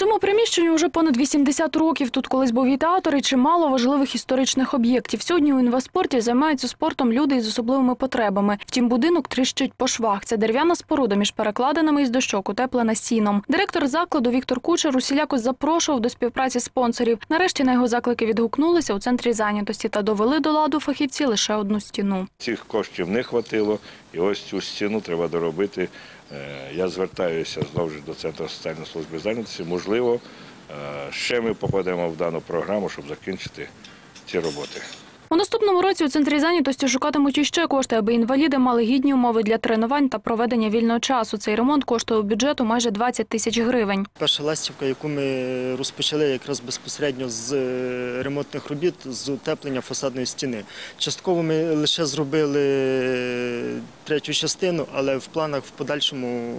Цьому приміщенню вже понад 80 років. Тут колись був і театр, і чимало важливих історичних об'єктів. Сьогодні у інваспорті займаються спортом люди із особливими потребами. Втім, будинок тріщить по швах. Це дерев'яна споруда між перекладинами із дощок, утеплена сіном. Директор закладу Віктор Кучер усіляко запрошував до співпраці спонсорів. Нарешті на його заклики відгукнулися у центрі зайнятості та довели до ладу фахівці лише одну стіну. Цих коштів не хватило, і ось цю стіну треба доробити. Е, Я звертаюся знову ж до Центру соціальної служби зайнятості. Можливо, е, ще ми попадемо в дану програму, щоб закінчити ці роботи. У наступному році у центрі зайнятості шукатимуть іще кошти, аби інваліди мали гідні умови для тренувань та проведення вільного часу. Цей ремонт коштує у бюджету майже 20 тисяч гривень. Перша ластівка, яку ми розпочали якраз безпосередньо з е, ремонтних робіт, з утеплення фасадної стіни. Частково ми лише зробили третю частину, але в планах в подальшому,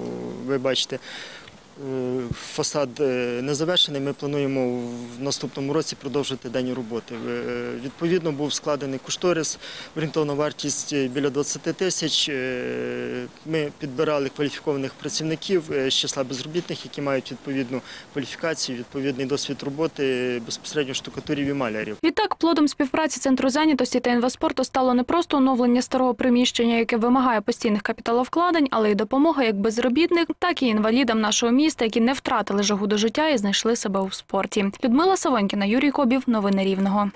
ви бачите, е, фасад е, не завершений. Ми плануємо в наступному році продовжити дані роботи. Е, Відповідно, був складений кошторис, орієнтовна вартість е, біля 20 тисяч. Ми підбирали кваліфікованих працівників з числа безробітних, які мають відповідну кваліфікацію, відповідний досвід роботи безпосередньо штукатурів і малярів. Відтак, плодом співпраці центру зайнятості та інваспорту стало не просто оновлення старого приміщення, яке вимагає постійних капіталовкладень, але й допомога як безробітних, так і інвалідам нашого міста, які не втратили жагу до життя і знайшли себе у спорті. Людмила Савонькіна, Юрій Кобів. Новини Рівного.